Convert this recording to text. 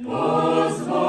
Господь.